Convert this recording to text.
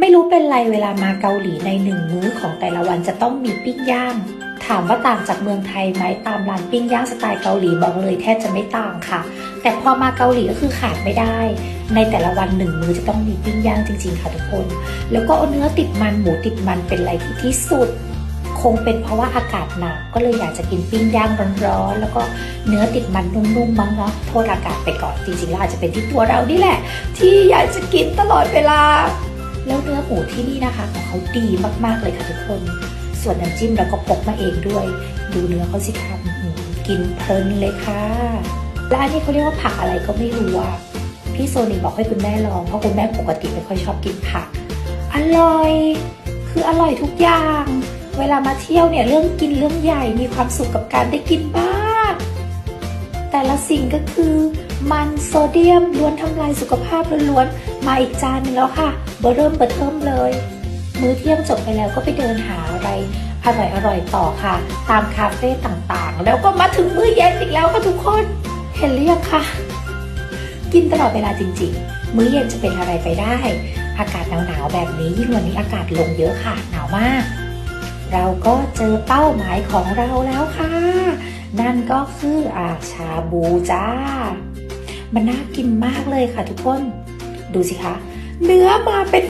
ไม่รู้เป็นไรเวลามาเกาหลีในหนึ่งมื้อของแต่ละวันจะต้องมีปิ้งย่าง ถามว่าต่างจากเมืองไทยไหมตามร้านปิ้งย่างสไตล์เกาหลีบอกเลยแทบจะไม่ต่างค่ะ แต่พอมาเกาหลีก็คือขาดไม่ได้ ในแต่ละวันหนึ่งมื้อจะต้องมีปิ้งย่างจริง ๆ ค่ะทุกคน แล้วก็เนื้อติดมันหมูติดมันเป็นอะไรที่ที่สุด คงเป็นเพราะว่าอากาศหนาวก็เลยอยากจะกินปิ้งย่างร้อนๆแล้วก็เนื้อติดมันนุ่มๆมั้งเนาะโทษอากาศไปก่อนจริงๆแล้วอาจจะเป็นที่ตัวเรานี่แหละ ที่อยากจะกินตลอดเวลา แล้วเนื้อหมูที่นี่นะคะของเขาดีมากๆเลยค่ะทุกคน ส่วนน้ำจิ้มเราก็พกมาเองด้วย ดูเนื้อเขาสิคะกินเพลินเลยค่ะ และอันนี้เขาเรียกว่าผักอะไรก็ไม่รู้อะพี่โซนีบอกให้คุณแม่ลองเพราะคุณแม่ปกติไม่ค่อยชอบกินผัก อร่อย คืออร่อยทุกอย่าง เวลามาเที่ยวเนี่ยเรื่องกินเรื่องใหญ่มีความสุขกับการได้กินมากแต่ละสิ่งก็คือมันโซเดียมล้วนทำลายสุขภาพล้วนๆมาอีกจานนึงแล้วค่ะ เบอร์เริ่มเบอร์เทิมเลย มื้อเที่ยงจบไปแล้วก็ไปเดินหาอะไรอร่อยๆต่อค่ะ ตามคาเฟ่ต่างๆ แล้วก็มาถึงมื้อเย็นอีกแล้วค่ะทุกคน เห็นหรือยังคะกินตลอดเวลาจริงๆ มื้อเย็นจะเป็นอะไรไปได้ อากาศหนาวๆแบบนี้ยิ่งวันนี้อากาศลงเยอะค่ะ หนาวมาก เราก็เจอเป้าหมายของเราแล้วค่ะ นั่นก็คืออาชาบูจ้า มันน่ากินมากเลยค่ะทุกคน ดูสิคะ เนื้อมาเป็น